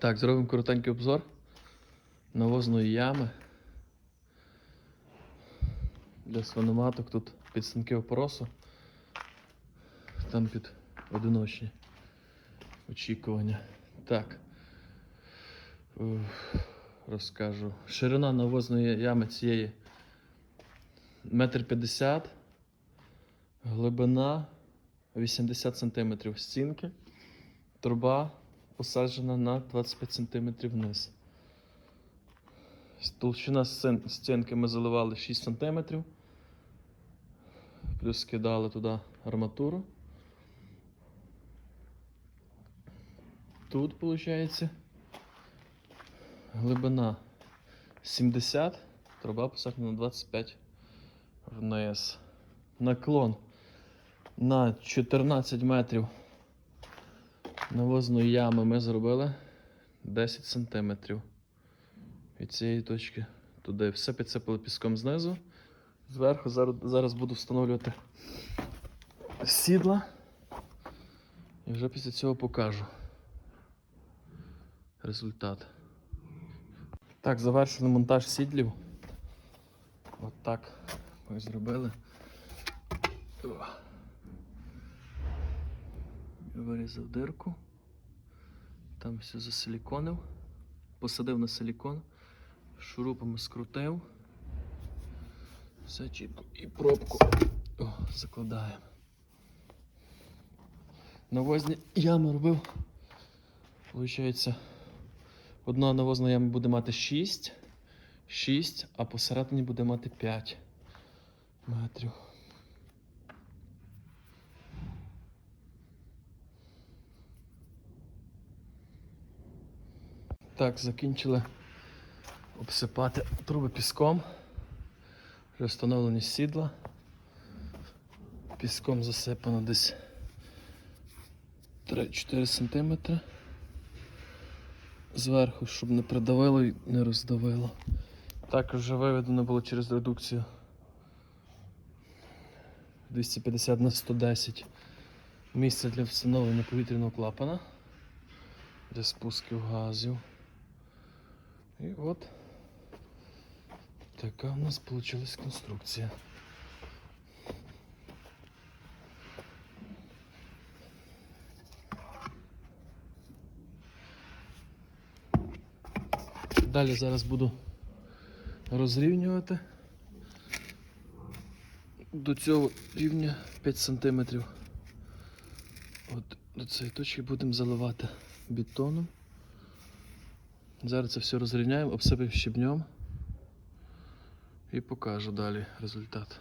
Так, зробимо коротенький обзор навозної ями. Для свиноматок тут підстанки опоросу. Там під одиночні очікування. Так. Розкажу. Ширина навозної ями цієї метр п'ятдесят, глибина 80 см стінки, труба посаджена на 25 см вниз. Толщина стінки ми заливали 6 см, плюс кидали туди арматуру. Тут виходить глибина 70, труба посаджена на 25 вниз. Наклон на 14 метрів навозної ями ми зробили 10 сантиметрів. Від цієї точки туди. Все підсипали піском знизу. Зверху зараз, буду встановлювати сідла. І вже після цього покажу результат. Так, завершений монтаж сідлів. От так ми зробили. Вирізав дирку. Там все засиліконив. Посадив на силікон, шурупами скрутив. Все чітко. І пробку О, закладаємо. Навозні ями робив. Получається, одна навозна яма буде мати 6, 6, а посередині буде мати 5 метрів. Так, закінчили обсипати труби піском. Вже встановлені сідла. Піском засипано десь 3-4 см. Зверху, щоб не придавило і не роздавило. Також вже виведено було через редукцію 250 на 110 місце для встановлення повітряного клапана для спусків газів. І от така в нас вийшла конструкція. Далі зараз буду розрівнювати до цього рівня 5 см. От до цієї точки будемо заливати бетоном. Зараз це все розрівняємо, обсипемо щебнем і покажу далі результат.